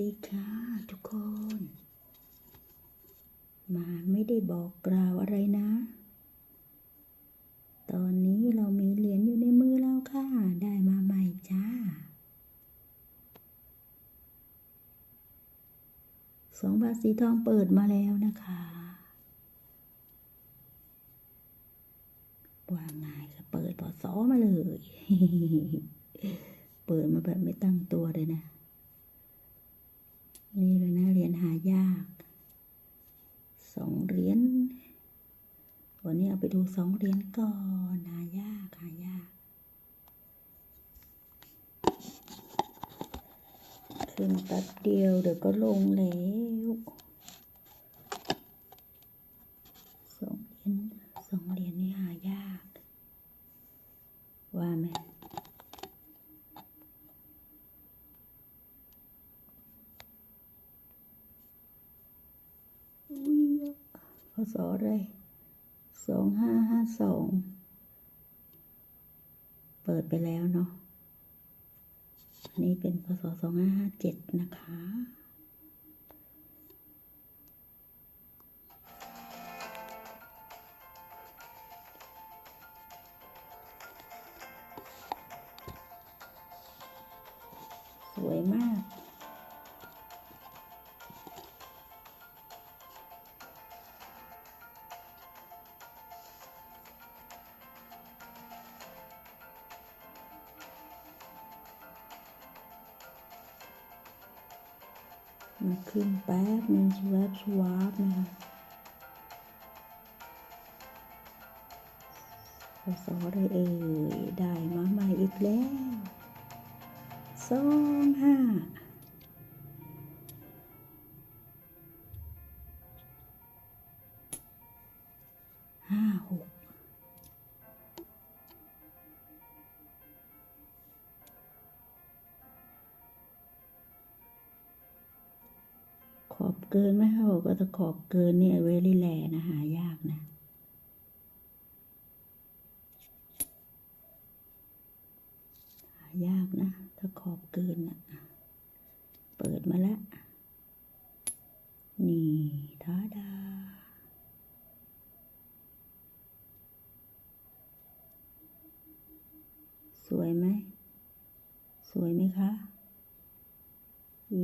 ดีค่ะทุกคน มาไม่ได้บอกกล่าวอะไรนะ ตอนนี้เรามีเหรียญอยู่ในมือแล้วค่ะ ได้มาใหม่จ้าสองบาทสีทองเปิดมาแล้วนะคะวางง่ายค่ะเปิดปอสอมาเลย เปิดมาแบบไม่ตั้งตัวเลยนะ นี่เลยนะเหรียญหายาก สองเหรียญวันนี้เอาไปดูสองเหรียญก่อนหายากหายากขึ้นแป๊บเดียวเดี๋ยวก็ลงแล้วสองเหรียญสองเหรียญนี่หายาก ว่าไหม อุ้ย พศอะไรสองห้าห้าสองเปิดไปแล้วเนาะอันนี้เป็นพศสองห้าห้าเจ็ดนะคะสวยมาก มาขึ้นแป๊บหนึ่งชวบชวบนะคะขอสอเลยเอ่ยได้มาใหม่อีกแล้วสองห้า ขอบเกินไหมเขาบอกว่าถ้าขอบเกินเนี่ยเวลี่แลนะหายากนะ หายากนะ ถ้าขอบเกินนะเปิดมาแล้ว นี่ท้าดาสวยไหม สวยไหมคะ อื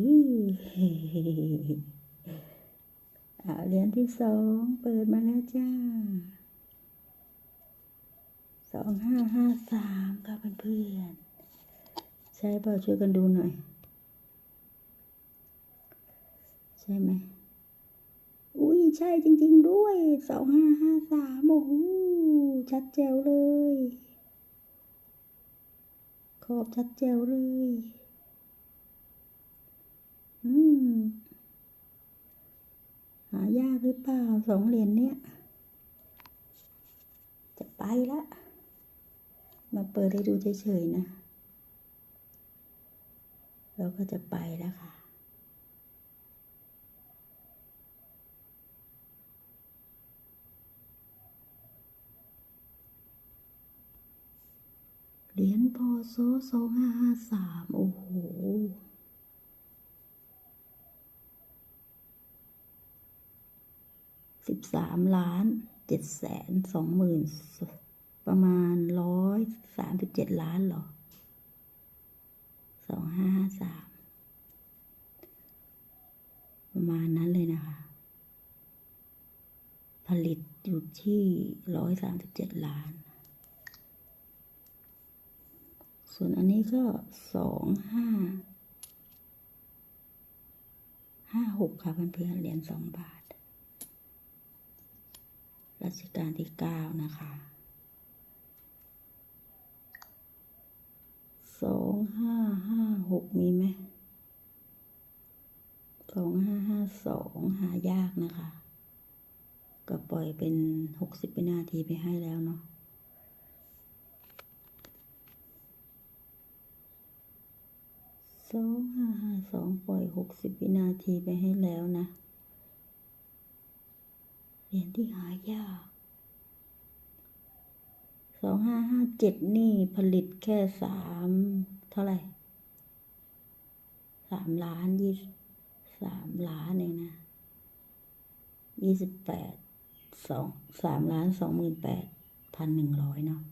อาเหรียญที่สองเปิดมาแล้วจ้าสองห้าห้าสามค่ะเพื่อนๆใช่เปล่าช่วยกันดูหน่อย ใช่ไหมอุ้ยใช่จริง ๆ ด้วยสองห้าห้าสามโอ้โหชัดแจ๋วเลย ขอบชัดแจ๋วเลย หายากหรือเปล่าสองเหรียญเนี้ย จะไปละ มาเปิดให้ดูเฉยๆนะ เราก็จะไปแล้วค่ะเหรียญพอโซสองห้าห้าสามโอ้โห สิบสามล้านเจ็ดแสนสองหมื่นประมาณร้อยสามสิบเจ็ดล้านหรอสองห้าห้าสามประมาณนั้นเลยนะคะ ผลิตอยู่ที่ร้อยสามสิบเจ็ดล้าน ส่วนอันนี้ก็สองห้าห้าหกค่ะเพื่อนๆเหรียญสองบาท รัชกาลที่เก้านะคะสองห้าห้าหกมีไหมสองห้าห้าสองหายากนะคะ ก็ปล่อยเป็นหกสิบวินาทีไปให้แล้วเนาะสองห้าห้าสองปล่อยหกสิบวินาทีไปให้แล้วนะ เหรียญที่หายากสองห้าห้าเจ็ดนี่ผลิตแค่สามเท่าไหร่สามล้านยี่สามล้านเองนะยี่สิบแปดสองสามล้านสองหมื่นแปดพันหนึ่งร้อยเนาะ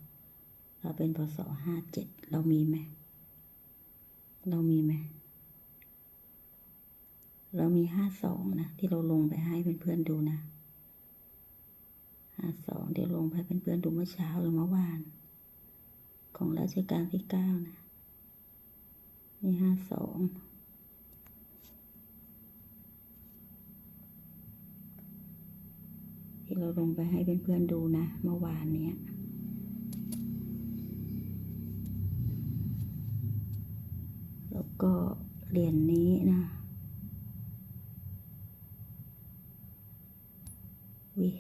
เราเป็นพศห้าเจ็ดเรามีไหมเรามีไหมเรามีห้าสองนะ ที่เราลงไปให้เพื่อนๆดูนะ สองที่ลงไปให้เพื่อนๆดูเมื่อเช้าหรือเมื่อวาน ของรัชกาลที่เก้านะนี่ห้าสองที่เราลงไปให้เพื่อนๆดูนะ เมื่อวานเนี้ยแล้วก็เหรียญนี้นะวิ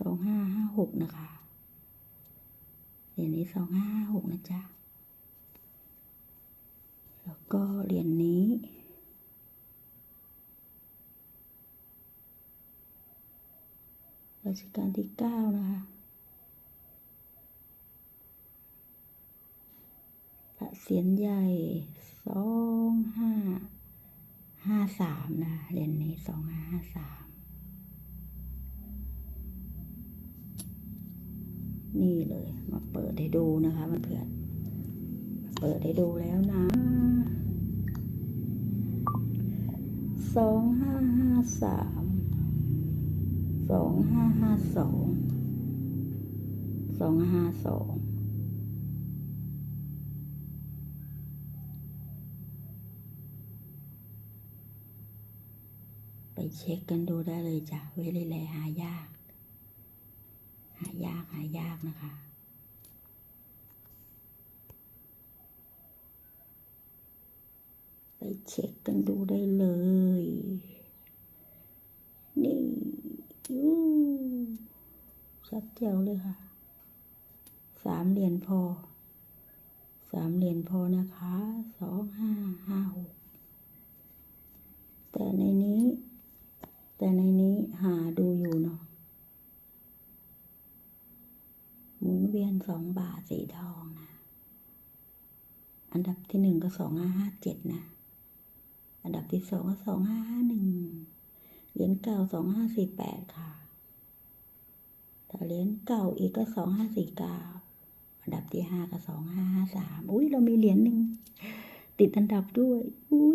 สองห้าห้าหกนะคะเหรียญนี้สองห้าห้าหกนะจ๊ะ แล้วก็เหรียญนี้รัชกาลที่เก้านะคะพระเศียรใหญ่สองห้าห้าสามนะเหรียญนี้สองห้าห้าสาม นี่เลยมาเปิดให้ดูนะคะเพื่อนเปิดให้ดูแล้วนะสองห้าห้าสามสองห้าห้าสองสองห้าสองไปเช็คกันดูได้เลยจ้ะเวลิแลหายาก หายากหายากนะคะ ไปเช็คกันดูได้เลย นี่ยูชัดเจ๋วเลยค่ะ สามเหรียญพอ สามเหรียญพอนะคะ สองห้าห้าหกแต่ในนี้ แต่ในนี้หาดูอยู่เนาะหมุนเวียนส องบาทสีทองนะ อันดับที่หนึ่งก็สองห้าห้าเจ็ดนะ อันดับที่สองก็สองห้าห้าหนึ่งเหรียญเก่าสองห้าสี่แปดค่ะแต่เหรียญเก่าอีกก็สองห้าสี่เก้าอันดับที่ห้าก็สองห้าห้าสามอุ้ยเรามีเหรียญหนึ่งติดอันดับด้วยอุ้ย